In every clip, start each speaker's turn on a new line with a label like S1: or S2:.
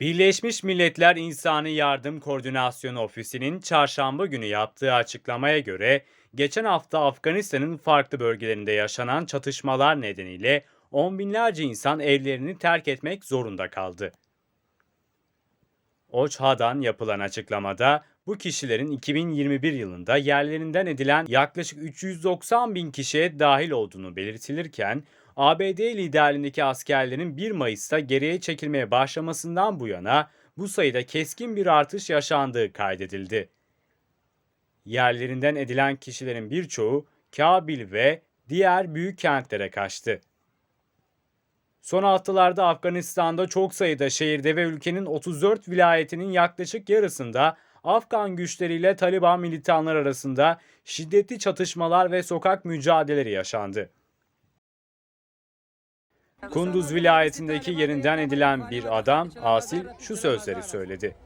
S1: Birleşmiş Milletler İnsani Yardım Koordinasyonu Ofisi'nin çarşamba günü yaptığı açıklamaya göre, geçen hafta Afganistan'ın farklı bölgelerinde yaşanan çatışmalar nedeniyle on binlerce insan evlerini terk etmek zorunda kaldı. OÇHA'dan yapılan açıklamada bu kişilerin 2021 yılında yerlerinden edilen yaklaşık 390 bin kişiye dahil olduğunu belirtilirken, ABD liderliğindeki askerlerin 1 Mayıs'ta geriye çekilmeye başlamasından bu yana bu sayıda keskin bir artış yaşandığı kaydedildi. Yerlerinden edilen kişilerin birçoğu Kabil ve diğer büyük kentlere kaçtı. Son haftalarda Afganistan'da çok sayıda şehirde ve ülkenin 34 vilayetinin yaklaşık yarısında Afgan güçleriyle Taliban militanlar arasında şiddetli çatışmalar ve sokak mücadeleleri yaşandı. Kunduz vilayetindeki yerinden edilen bir adam Asil şu sözleri söyledi.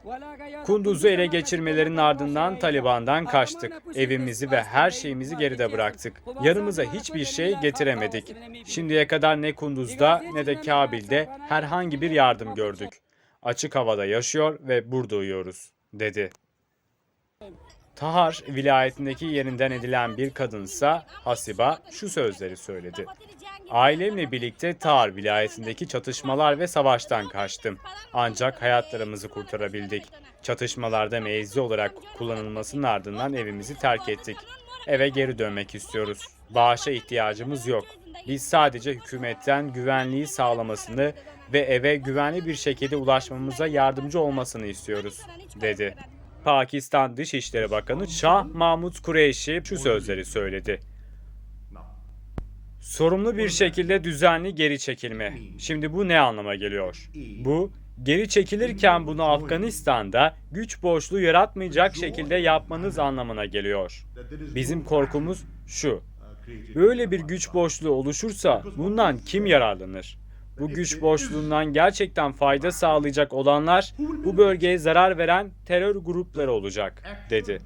S1: Kunduz'u ele geçirmelerinin ardından Taliban'dan kaçtık. Evimizi ve her şeyimizi geride bıraktık. Yanımıza hiçbir şey getiremedik. Şimdiye kadar ne Kunduz'da ne de Kabil'de herhangi bir yardım gördük. Açık havada yaşıyor ve burada uyuyoruz, dedi. Tahar vilayetindeki yerinden edilen bir kadınsa Hasiba şu sözleri söyledi. Ailemle birlikte Tahar vilayetindeki çatışmalar ve savaştan kaçtım. Ancak hayatlarımızı kurtarabildik. Çatışmalarda meyzi olarak kullanılmasının ardından evimizi terk ettik. Eve geri dönmek istiyoruz. Bağışa ihtiyacımız yok. Biz sadece hükümetten güvenliği sağlamasını ve eve güvenli bir şekilde ulaşmamıza yardımcı olmasını istiyoruz, dedi. Pakistan Dışişleri Bakanı Şah Mahmud Kureyşi şu sözleri söyledi. Sorumlu bir şekilde düzenli geri çekilme. Şimdi bu ne anlama geliyor? Bu, geri çekilirken bunu Afganistan'da güç boşluğu yaratmayacak şekilde yapmanız anlamına geliyor. Bizim korkumuz şu. Böyle bir güç boşluğu oluşursa bundan kim yararlanır? Bu güç boşluğundan gerçekten fayda sağlayacak olanlar bu bölgeye zarar veren terör grupları olacak, dedi.